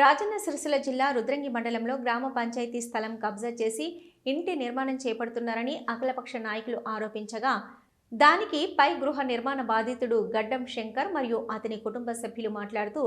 రాజన్న సిరిసిల్ల జిల్లా రుద్రంగి మండలంలో గ్రామ పంచాయతీ స్థలం కబ్జా చేసి ఇంటి నిర్మాణం చేపడుతున్నారని అఖిలపక్ష నాయకులు ఆరోపించగా దానికి పై గృహ నిర్మాణ బాధితుడు గడ్డం శంకర్ మరియు అతని కుటుంబ సభ్యులు మాట్లాడుతూ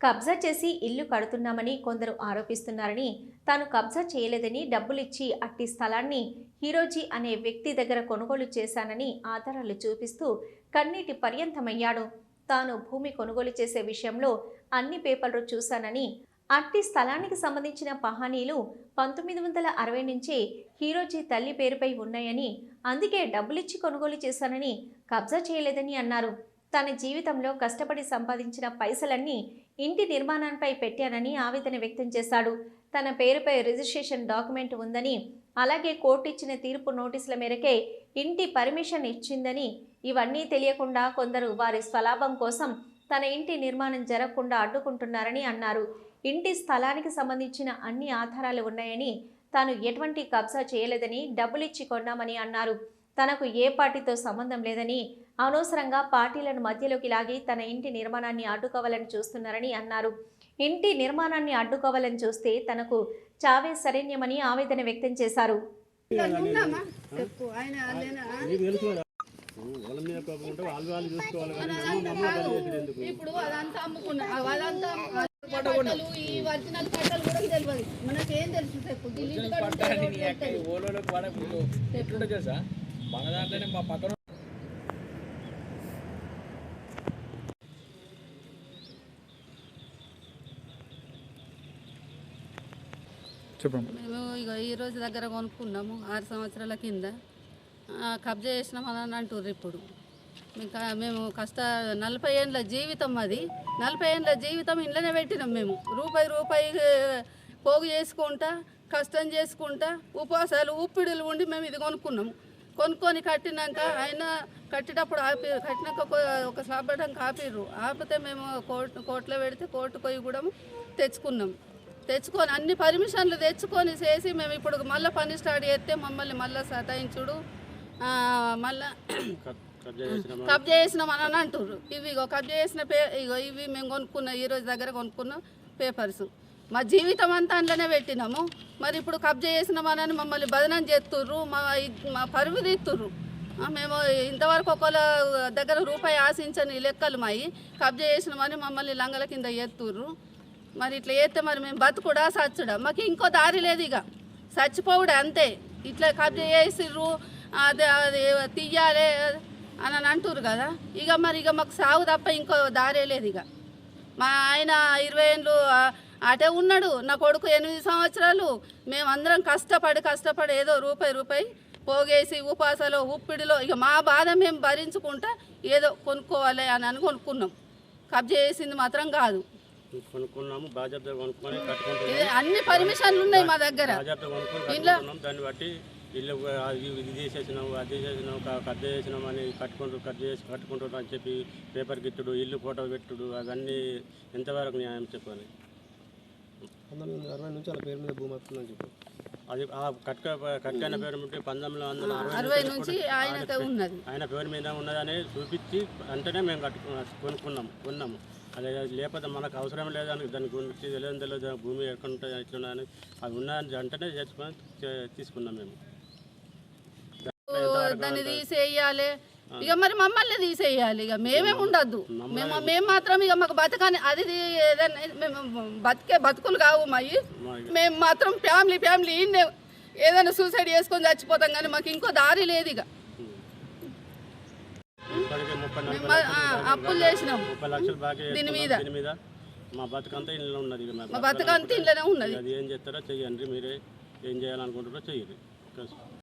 కబ్జా చేసి ఇల్లు కడుతున్నామని కొందరు ఆరోపిస్తున్నారని తాను కబ్జా చేయలేదని డబ్బులిచ్చి అట్టి స్థలాన్ని హీరోజీ అనే వ్యక్తి దగ్గర కొనుగోలు చేశానని ఆధారాలు చూపిస్తూ కన్నీటి పర్యంతమయ్యాడు. తాను భూమి కొనుగోలు చేసే విషయంలో అన్ని పేపర్లు చూశానని అట్టి స్థలానికి సంబంధించిన పహానీలు పంతొమ్మిది వందల అరవై నుంచే హీరోజీ తల్లి పేరుపై ఉన్నాయని అందుకే డబ్బులిచ్చి కొనుగోలు చేశానని కబ్జా చేయలేదని అన్నారు. తన జీవితంలో కష్టపడి సంపాదించిన పైసలన్నీ ఇంటి నిర్మాణంపై పెట్టానని ఆవేదన వ్యక్తం చేశాడు. తన పేరుపై రిజిస్ట్రేషన్ డాక్యుమెంట్ ఉందని అలాగే కోర్టు ఇచ్చిన తీర్పు నోటీసుల మేరకే ఇంటి పర్మిషన్ ఇచ్చిందని ఇవన్నీ తెలియకుండా కొందరు వారి స్వలాభం కోసం తన ఇంటి నిర్మాణం జరగకుండా అడ్డుకుంటున్నారని అన్నారు. ఇంటి స్థలానికి సంబంధించిన అన్ని ఆధారాలు ఉన్నాయని తాను ఎటువంటి కబ్జా చేయలేదని డబ్బులిచ్చి కొన్నామని అన్నారు. తనకు ఏ పార్టీతో సంబంధం లేదని అనవసరంగా పార్టీలను మధ్యలోకి లాగి తన ఇంటి నిర్మాణాన్ని అడ్డుకోవాలని చూస్తున్నారని అన్నారు. ఇంటి నిర్మాణాన్ని అడ్డుకోవాలని చూస్తే తనకు చావే శరణ్యమని ఆవేదన వ్యక్తం చేశారు. ఇప్పుడు అదంతా అమ్ముకున్నా అదంతా పట్టలు ఈ కూడా తెలియదు. మనకేం తెలుసు చెప్పు? ఢిల్లీ ఓలోలోకి వాడే ముందు ఎట్లుంటే తెలుసా? మన దాంట్లోనే మా పక్కన చెప్పండి. మేము ఇక ఈ రోజు దగ్గర కొనుక్కున్నాము ఆరు సంవత్సరాల కింద. కబ్జా చేసినాం అని అంటుర్రు ఇప్పుడు మేము కష్ట నలభై ఏళ్ళ జీవితం అది. నలభై ఏళ్ళ జీవితం ఇంట్లోనే పెట్టినాం మేము. రూపాయి రూపాయి పోగు చేసుకుంటా కష్టం చేసుకుంటా ఉపవాసాలు ఉప్పిడులు ఉండి మేము ఇది కొనుక్కున్నాము కొనుక్కొని కట్టినాక ఆయన కట్టేటప్పుడు ఆపి కట్టినాక ఒక ఒక స్లాబ్ పెట్టడానికి ఆపిర్రు ఆపితే మేము కోర్టు కోర్టులో పెడితే కోర్టు పోయి కూడా తెచ్చుకున్నాం. తెచ్చుకొని అన్ని పర్మిషన్లు తెచ్చుకొని చేసి మేము ఇప్పుడు మళ్ళీ పని స్టార్ట్ చేస్తే మమ్మల్ని మళ్ళీ సతాయించుడు. మళ్ళీ కబ్జా చేసినాం అని అంటుర్రు. ఇవి ఇగో కబ్జా చేసిన పే ఇగో ఇవి మేము కొనుక్కున్న ఈ రోజు దగ్గర కొనుక్కున్న పేపర్స్. మా జీవితం అంతా అందులోనే పెట్టినాము. మరి ఇప్పుడు కబ్జా చేసినామని మమ్మల్ని బదనం చేస్తుర్రు మా మా పరువు తీస్తుర్రు మేము ఇంతవరకు ఒకళ్ళ దగ్గర రూపాయి ఆశించని లెక్కలు మాయి కబ్జా చేసినామని మమ్మల్ని లంగల కింద ఎత్తుర్రు మరి ఇట్లా చేస్తే మరి మేము బతుకుడా సచ్చుడా? మాకు ఇంకో దారి లేదు ఇక చచ్చిపోవుడే అంతే. ఇట్లా కబ్జా చేసిర్రు అది తీయాలి అని అని అంటుర్రు కదా. ఇక మరి ఇక మాకు సాగు తప్ప ఇంకో దారే లేదు ఇక. మా ఆయన ఇరవై ఏళ్ళు అటే ఉన్నాడు. నా కొడుకు ఎనిమిది సంవత్సరాలు. మేమందరం కష్టపడి కష్టపడి ఏదో రూపాయి రూపాయి పోగేసి ఉపాసలో ఉప్పిడిలో ఇక మా బాధ మేము భరించుకుంటా ఏదో కొనుక్కోవాలి అని అని కొనుక్కున్నాం. కబ్జా చేసింది మాత్రం కాదు. కొనుక్కున్నాము అన్ని పర్మిషన్లు ఉన్నాయి మా దగ్గర. ఇంట్లో- ఇల్లు అది ఇది తీసేసినావు అది చేసినావు కట్ చేసినాం అని కట్టుకుంటూ కట్ చేసి కట్టుకుంటున్నాం అని చెప్పి పేపర్ గిట్టుడు ఇల్లు ఫోటో పెట్టుడు అవన్నీ ఎంతవరకు న్యాయం చెప్పాలి? పంతొమ్మిది వందల అరవై నుంచి వాళ్ళ పేరు మీద భూమి వస్తుందని చెప్పి అది ఆ కట్క కట్కైన పేరు ఉంటే పంతొమ్మిది వందల అరవై నుంచి ఉన్నది. ఆయన పేరు మీద ఉన్నదని చూపించి అంటేనే మేము కట్టు కొనుక్కున్నాము కొన్నాము. అదే లేకపోతే మనకు అవసరం లేదని దాని గురించి తెలియదు తెలియదు భూమి ఎక్కడ ఉంటుంది ఎట్లా అని అది ఉన్నదని అంటేనే చేసుకొని తీసుకున్నాం మేము. దాన్ని తీసేయాలి. ఇక మరి మమ్మల్ని తీసేయాలి. ఇక మేమే ఉండద్దు. మేము మేము మాత్రం ఇక మాకు బతకని అది ఏదైనా మేము బతికే బతుకులు కావు మాయి. మా- మేము మాత్రం ఫ్యామిలీ ఫ్యామిలీ ఏదైనా సూసైడ్ చేసుకొని చచ్చిపోతాం కానీ మాకు ఇంకో దారి లేదు ఇక. అప్పులు చేసినాం. దీని. మీద. దీని మీద. మా బతుకంతా ఇల్లు ఉన్నది మా బతకంతా ఇంట్లోనే ఉన్నది. అది ఏం చేస్తారో చెయ్యండి. మీరే ఏం చేయాలనుకుంటారో చెయ్యరు